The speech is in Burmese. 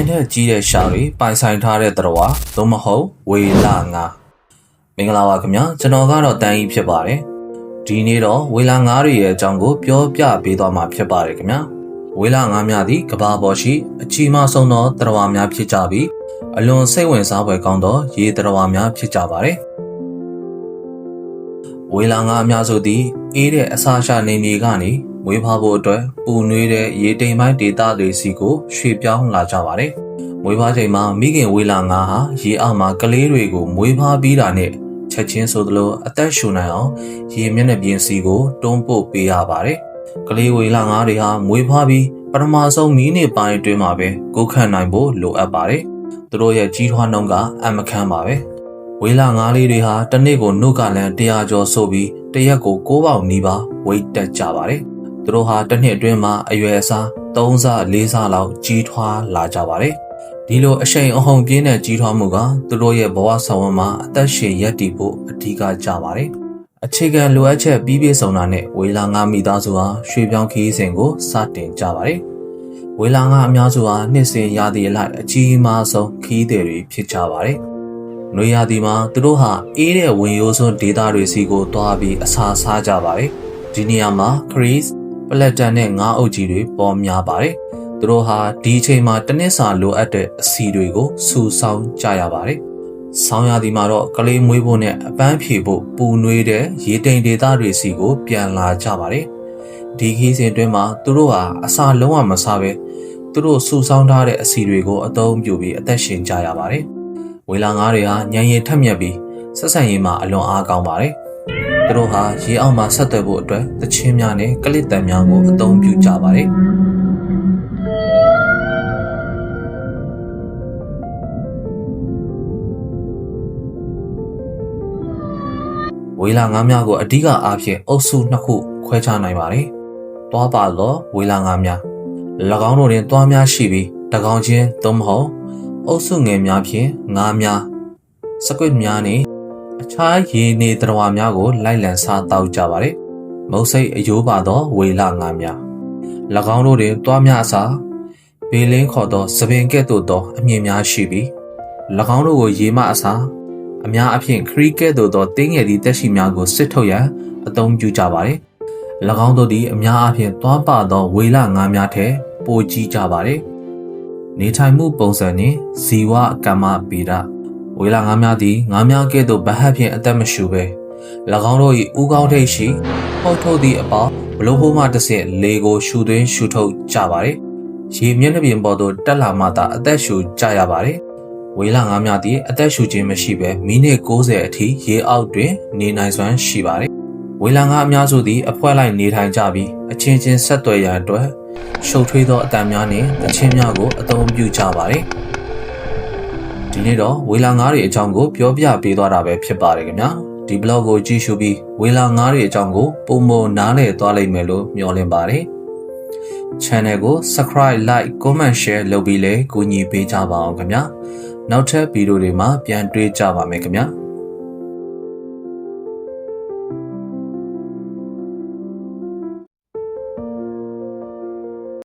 င်ထက်ကြီးတဲ့ရှာတွေပိုင်ဆိုင်ထားတဲ့သတ္တဝါသို့မဟုတ်ဝေလာငါမင်္ဂလာပါခင်ဗျာကျွန်တော်ကတော့တန်ကြီးဖြစ်ပါတယ်ဒီနေ့တော့ဝေလာငါတွေရဲ့အကြောင်းကိုပြောပြပေးသွားမှာဖြစ်ပါတယ်ခင်ဗျာဝေလာငါများသည်ကဘာပေါ်ရှိအချီမဆုံးသောသတ္တဝါများဖြစ်ကြပြီးအလွန်စိတ်ဝင်စားဖွယ်ကောင်းသောရေသတ္တဝါများဖြစ်ကြပါတယ်ဝေလာငါအများစုသည်အေးတဲ့အစာရှာနေမြေကနေ မွေးဖွားဖို့အတွက်ပူနွေးတဲ့ရေတိမ်ပိုင်းဒေသတွေစီကိုရွှေ့ပြောင်းလာကြပါတယ်။မွေးဖွားချိန်မှာမိခင်ဝေလာငါဟာရေအောက်မှာကလေးတွေကိုမွေးဖွားပြီးတာနဲ့ချက်ချင်းဆိုသလိုအသက်ရှူနိုင်အောင်ရေမျက်နှာပြင်စီကိုတွန်းပို့ပေးရပါတယ်။ကလေးဝေလာငါတွေဟာမွေးဖွားပြီးပထမဆုံးမိနစ်ပိုင်းအတွင်းမှာပဲကိုယ်ခံနိုင်ဖို့လိုအပ်ပါတယ်။သူတို့ရဲ့ကြီးထွားနှုန်းကအမခန်းပါပဲ။ဝေလာငါးလေးတွေဟာတစ်နေ့ကိုနှုတ်ကလန်100ကျော်ဆိုပြီးတရက်ကို6ပေါင်နီးပါးဝိတ်တက်ကြပါတယ်။ သူတို့ဟာတစ်နှစ်အတွင်းမှာအရွယ်အစား3ဆ4ဆလောက်ကြီးထွားလာကြပါတယ်။ဒီလိုအရှိန်အဟုန်ပြင်းတဲ့ကြီးထွားမှုကသူတို့ရဲ့ဘဝဆောင်ဝန်းမှာအသက်ရှင်ရပ်တည်ဖို့အဓိကကြပါတယ်။အခြေခံလိုအပ်ချက်ပြီးပြည့်စုံတာနဲ့ဝေလာငါမိသားစုဟာရွှေပြောင်းခီးစဉ်ကိုစတင်ကြပါတယ်။ဝေလာငါအများစုဟာနှစ်စဉ်ရာသီအလိုက်အကြီးမားဆုံးခီးသည်တွေဖြစ်ကြပါတယ်။နွေရာသီမှာသူတို့ဟာအေးတဲ့ဝင်ရိုးစွန်းဒေသတွေစီကိုတွားပြီးအစာစားကြပါတယ်။ဒီနေရာမှာ Chris ပလက်တန်နဲ့ငါးအုပ်ကြီးတွေပေါ်များပါတယ်။သူတို့ဟာဒီအချိန်မှာတစ်နှစ်စာလိုအပ်တဲ့အစီတွေကိုစုဆောင်းကြရပါတယ်။ဆောင်းရာသီမှာတော့ကလေးမွေးဖို့နဲ့အပန်းဖြေဖို့ပူနွေးတဲ့ရေတိမ်ဒေသတွေစီကို ပြန်လာကြပါတယ်။ဒီခီးစဉ်အတွင်းမှာသူတို့ဟာအစာလုံးဝမစားပဲသူတို့စုဆောင်းထားတဲ့အစီတွေကိုအသုံးပြုပြီးအသက်ရှင်ကြရပါတယ်။ဝေလာငါးတွေဟာညံရည်ထက်မြက်ပြီးဆက်ဆံရေးမှာအလွန်အားကောင်းပါတယ်။ သူတို့ဟာရေအောက်မှာဆက်သွယ်ဖို့အတွက်သချင်းများနဲ့ကလစ်တန်များကိုအသုံးပြုကြပါတယ်ဝေလာငါးများကိုအဓိကအားဖြင့်အုပ်စုနှစ်ခုခွဲခြားနိုင်ပါတယ်။သွားပါလောဝေလာငါးများ၎င်းတို့တွင်သွားများရှိပြီးတကောင်ချင်းသို့မဟုတ်အုပ်စုငယ်များဖြင့်ငါးများစကွစ်များနှင့်အ ခြားရေနေသတ္တဝါများကိုလိုက်လံစားတောက်ကြပါတယ်။မုတ်စိတ်အယိုးပါသောဝေလငါများ၎င်းတို့တွင်တွားများအစားဘေလင်းခေါ်သောသပင်ကဲ့သို့သောအမြင်များရှိပြီး၎င်းတို့ကိုရေမအစားအများအဖြစ်ခရီးကဲ့သို့သောတင်းငယ်သည့်တက်ရှိများကိုစစ်ထုတ်ရန်အသုံးပြုကြပါတယ်။၎င်းတို့သည်အများအဖြစ်တွားပသောဝေလငါးများထက်ပိုကြီးကြပါတယ်။နေထိုင်မှုပုံစံနှင့်ဇီဝကမ္မဗေဒ ဝေလာငါးများသည်ငါးများကဲ့သို့ဗဟတ်ဖြင့်အသက်မရှူပဲ၎င်းတို့၏ဥကောင်းထိတ်ရှိဟောက်ထုတ်သည့်အပေါဘလို့ဟိုးမှတစ်ဆင့်လေကိုရှူသွင်းရှူထုတ်ကြပါသည်ရေမျက်နှာပြင်ပေါ်သို့တက်လာမှသာအသက်ရှူကြရပါသည်ဝေလာငါးများသည်အသက်ရှူခြင်းမရှိဘဲမိနစ်60အထိရေအောက်တွင် နေနိုင်စွမ်းရှိပါသည်ဝေလာငါးအများစုသည်အဖွဲလိုက်နေထိုင်ကြပြီးအချင်းချင်းဆက်သွယ်ရာအတွက်ရှုပ်ထွေးသောအတံများနှင့်အချင်းများကိုအသုံးပြုကြပါသည် ဒီနေ့တော့ဝေလာငါးတွေအကြောင်းကိုပြောပြပေးသွားတာပဲဖြစ်ပါတယ်ခင်ဗျာဒီ blog ကိုကြည့်ရှုပြီးဝေလာငါးတွေအကြောင်းကိုပုံမနားလည်သွားလိမ့်မယ်လို့မျှော်လင့်ပါတယ် channel ကို subscribe like comment share လုပ်ပြီးလဲကူညီပေးကြပါအောင်ခင်ဗျာနောက်ထပ်ဗီဒီယိုတွေမှာပြန်တွေ့ကြပါမယ်ခင်ဗျာ